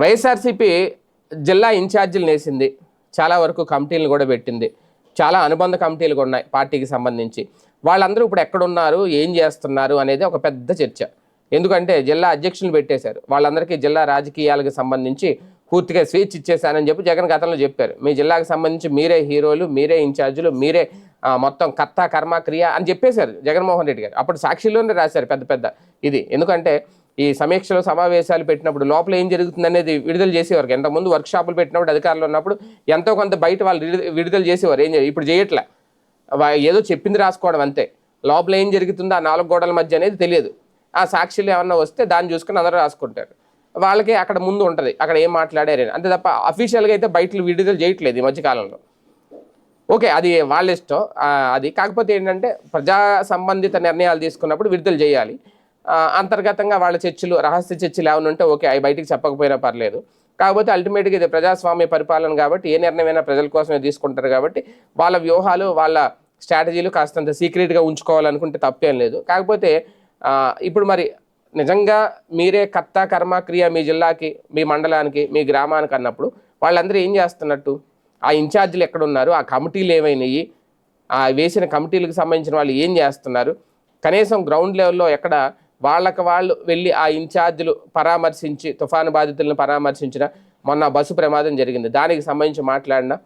వైఎస్ఆర్సీపీ జిల్లా ఇన్ఛార్జీలు నేసింది. చాలా వరకు కమిటీలు కూడా పెట్టింది. చాలా అనుబంధ కమిటీలు కూడా ఉన్నాయి పార్టీకి సంబంధించి. వాళ్ళందరూ ఇప్పుడు ఎక్కడున్నారు ఏం చేస్తున్నారు అనేది ఒక పెద్ద చర్చ. ఎందుకంటే జిల్లా అధ్యక్షులు పెట్టేశారు. వాళ్ళందరికీ జిల్లా రాజకీయాలకు సంబంధించి పూర్తిగా స్వేచ్ఛ ఇచ్చేశానని చెప్పి జగన్ గతంలో చెప్పారు. మీ జిల్లాకు సంబంధించి మీరే హీరోలు మీరే ఇన్ఛార్జీలు మీరే మొత్తం కర్త కర్మ క్రియ అని చెప్పేశారు జగన్మోహన్ రెడ్డి గారు. అప్పుడు సాక్షిలోనే రాశారు పెద్ద పెద్ద ఇది. ఎందుకంటే ఈ సమీక్షలు సమావేశాలు పెట్టినప్పుడు లోపల ఏం జరుగుతుంది అనేది విడుదల చేసేవారు. ఎంతమంది వర్క్షాపులు పెట్టినప్పుడు అధికారులు ఉన్నప్పుడు ఎంతో కొంత బయట వాళ్ళు విడుదల- చేసేవారు. ఏం ఇప్పుడు చేయట్లే. ఏదో చెప్పింది రాసుకోవడం అంతే. లోపల ఏం జరుగుతుందో ఆ నాలుగు గోడల మధ్య అనేది తెలియదు. ఆ సాక్షులు ఏమన్నా వస్తే దాన్ని చూసుకుని అందరూ రాసుకుంటారు. వాళ్ళకి అక్కడ ముందు ఉంటుంది. అక్కడ ఏం మాట్లాడారు అని. అంతే తప్ప అఫీషియల్గా అయితే బయట విడుదల చేయట్లేదు ఈ మధ్యకాలంలో ఓకే అది వాళ్ళ ఇష్టం. అది కాకపోతే ఏంటంటే ప్రజా సంబంధిత నిర్ణయాలు తీసుకున్నప్పుడు విడుదల చేయాలి. అంతర్గతంగా వాళ్ళ చర్చలు రహస్య చర్చలు ఏమైనా ఉంటే ఓకే అవి బయటికి చెప్పకపోయినా పర్లేదు. కాకపోతే అల్టిమేట్గా ఇది ప్రజాస్వామ్య పరిపాలన కాబట్టి ఏ నిర్ణయమైనా ప్రజల కోసమే తీసుకుంటారు కాబట్టి వాళ్ళ వ్యూహాలు వాళ్ళ స్ట్రాటజీలు కాస్తంత సీక్రెట్గా ఉంచుకోవాలనుకుంటే తప్పేం లేదు. కాకపోతే ఇప్పుడు మరి నిజంగా మీరే కర్త కర్మ క్రియ మీ జిల్లాకి మీ మండలానికి మీ గ్రామానికి అన్నప్పుడు వాళ్ళందరూ ఏం చేస్తున్నట్టు? ఆ ఇన్ఛార్జీలు ఎక్కడున్నారు? ఆ కమిటీలు ఏమైనాయి? ఆ వేసిన కమిటీలకు సంబంధించిన వాళ్ళు ఏం చేస్తున్నారు? కనీసం గ్రౌండ్ లెవెల్లో ఎక్కడ వాళ్ళకి వాళ్ళు వెళ్ళి ఆ ఇన్ఛార్జీలు పరామర్శించి తుఫాను బాధితులను పరామర్శించిన మొన్న బస్సు ప్రమాదం జరిగింది. దానికి సంబంధించి మాట్లాడినా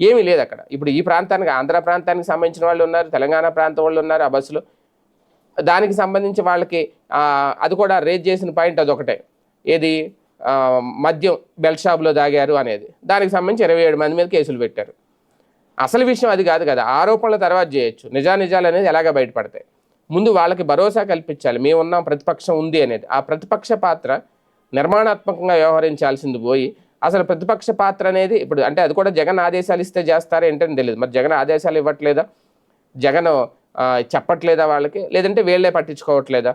ఏమీ లేదు అక్కడ. ఇప్పుడు ఈ ప్రాంతానికి ఆంధ్ర ప్రాంతానికి సంబంధించిన వాళ్ళు ఉన్నారు తెలంగాణ ప్రాంతం వాళ్ళు ఉన్నారు ఆ బస్సులో. దానికి సంబంధించి వాళ్ళకి అది కూడా రేజ్ చేసిన పాయింట్ అదొకటే. ఏది? మద్యం బెల్ షాప్లో దాగారు అనేది. దానికి సంబంధించి ఇరవై ఏడు మంది మీద కేసులు పెట్టారు. అసలు విషయం అది కాదు కదా. ఆరోపణల తర్వాత చేయొచ్చు. నిజానిజాలు అనేది ఎలాగ బయటపడతాయి? ముందు వాళ్ళకి భరోసా కల్పించాలి. మేము ఉన్నాం ప్రతిపక్షం ఉంది అనేది. ఆ ప్రతిపక్ష పాత్ర నిర్మాణాత్మకంగా వ్యవహరించాల్సింది పోయి అసలు ప్రతిపక్ష పాత్ర అనేది ఇప్పుడు అంటే అది కూడా జగన్ ఆదేశాలు ఇస్తే చేస్తారా ఏంటని తెలియదు. మరి జగన్ ఆదేశాలు ఇవ్వట్లేదా? జగన్ చెప్పట్లేదా వాళ్ళకి? లేదంటే వీళ్ళే పట్టించుకోవట్లేదా?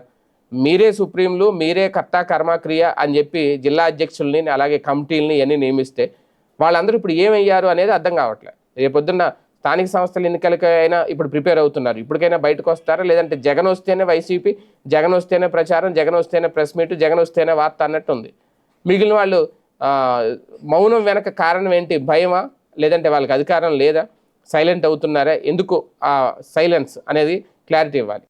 మీరే సుప్రీంలు మీరే కర్త కర్మ క్రియ అని చెప్పి జిల్లా అధ్యక్షుల్ని అలాగే కమిటీలని ఇవన్నీ నియమిస్తే వాళ్ళందరూ ఇప్పుడు ఏమయ్యారు అనేది అర్థం కావట్లేదు. రేపొద్దున్న స్థానిక సంస్థల ఎన్నికలకి అయినా ఇప్పుడు ప్రిపేర్ అవుతున్నారు. ఇప్పటికైనా బయటకు వస్తారా? లేదంటే జగన్ వస్తేనే వైసీపీ జగన్ వస్తేనే ప్రచారం జగన్ వస్తేనే ప్రెస్ మీట్ జగన్ వస్తేనే వార్త అన్నట్టు ఉంది మిగిలిన వాళ్ళు మౌనం వెనక కారణం ఏంటి? భయమా? లేదంటే వాళ్ళకి అధికారం లేదా? సైలెంట్ అవుతున్నారా? ఎందుకు ఆ సైలెన్స్ అనేది క్లారిటీ ఇవ్వాలి.